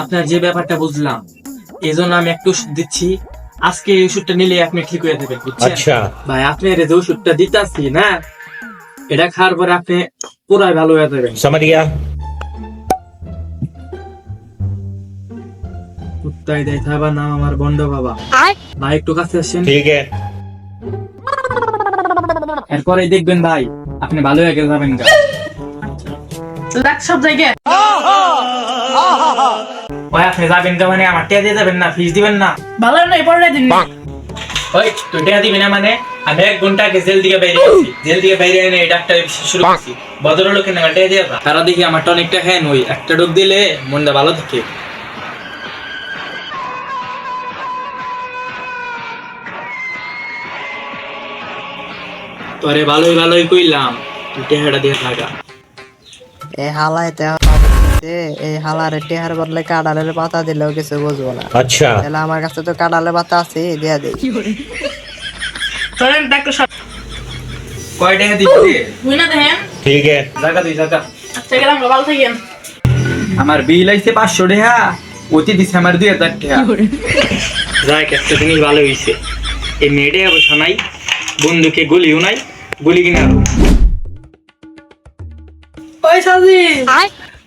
আপনার যে ব্যাপারটা বুঝলাম এই জন্য আমি একটু ওষুধ দিচ্ছি। আজকে এই ওষুধটা নিলে আপনি ঠিক হয়ে যাবেন আচ্ছা। ভাই আপনি যে ওষুধটা দিতাছি না? এটা খাওয়ার পরে আপনি পুরো ভালো হয়ে যাবেন। সামারিয়া। কুত্তাই দেয় নাম আমার বাবা। ভাই একটু কাছে আসছেন ঠিক আছে। এরপরে দেখবেন ভাই আপনি ভালো হয়ে গেলে যাবেন সব জায়গায়। ভাই আপনি যাবেন গা মানে আমার টিয়া দিয়ে যাবেন না ফিস দিবেন না। ভালো নাই পরে দিন। ওই তুই টিয়া দিবি না মানে? আমি এক ঘণ্টা আগে জেল থেকে বাইরে গেছি। জেল থেকে বাইরে এনে ডাক্তার শুরু করছি। ভদ্রলোকের নামে টিয়া দিয়ে তারা দেখি আমার টনিকটা খায় ওই একটা ডোক দিলে মনটা ভালো থাকে। তোরে ভালোই ভালোই কইলাম তুই টেহাটা দিয়ে থাকা। এই হালায় তে যে এই হালারে টেহার বদলে কাঁডালের পাতা দিলেও কিছু বুঝব না। আচ্ছা। তাহলে আমার কাছে তো কাঁডালের পাতা আছে। আমার বিল আইছে পাঁচশো টাকা অতি দিছে আমার দুই হাজার টাকা যাই একটা জিনিস ভালো হয়েছে এই মেয়েটাই অবশ্য নাই বন্ধুকে গুলিও নাই গুলি কিনা। ওই সাজি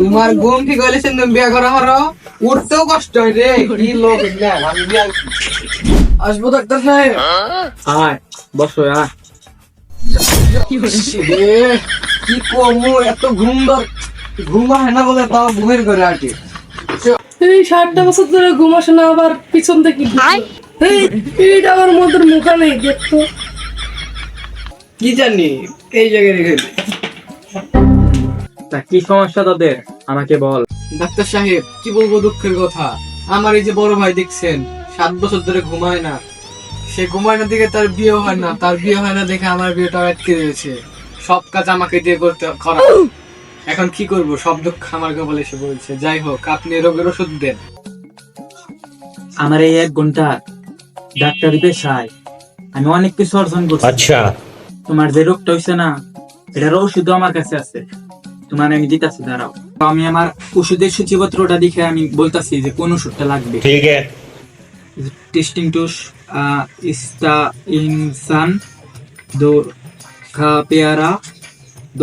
তোমার ঘুম ঠিক হইলে সে তুমি বিয়ে করো হরো। উঠতেও কষ্ট হয় রে কি লোক আমি বিয়ে আসব ডাক্তার সাহেব। আয় বসো আয়। কি কমু এত ঘুম ঘুম হয় না বলে তাও ঘুমের করে আটি এই ষাটটা বছর ধরে ঘুমাসে না আবার পিছন থেকে এই এইটা আমার মধ্যে মুখা নেই দেখতো। কি জানি এই জায়গায় রেখে। তা কি সমস্যা তাদের? আমাকে বল। ডাক্তার সাহেব কি বলব দুঃখের কথা? আমার এই যে বড় ভাই দেখছেন সাত বছর ধরে ঘুমায় না। সে ঘুমায় না দিকে তার বিয়ে হয় না। তার বিয়ে হয় না দেখে আমার বিয়েটা আটকে রয়েছে। সব কাজ আমাকে দিয়ে করতে খরা এখন কি করব? সব দুঃখ আমার কপালে এসে বলছে যাই হোক আপনি রোগের ওষুধ দেন। আমার এই এক ঘণ্টা ডাক্তারি পেশায়। আমি অনেক কিছু অর্জন করছি। আচ্ছা। তোমার যে রোগটা হয়েছে না এটার ওষুধও আমার কাছে আছে। তোমার আমি দিতাছি দাঁড়াও। আমি আমার ওষুধের সূচিপত্রটা দেখে আমি বলতাছি যে কোন ওষুধটা লাগবে। ঠিক আছে। টেস্টিং টুস ইস্তা ইনসান দো খা পেয়ারা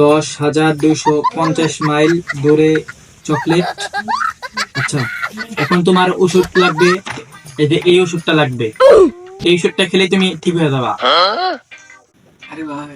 দশ হাজার দুশো পঞ্চাশ মাইল দূরে চকলেট। আচ্ছা এখন তোমার ওষুধ লাগবে এই যে এই ওষুধটা লাগবে। এই ওষুধটা খেলে তুমি ঠিক হয়ে যাবা। হ্যাঁ? আরে ভাই।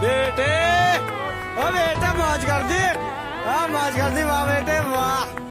बेटे। ओ बेटा मौज कर दी हाँ मौज कर दी वाह बेटे वाह।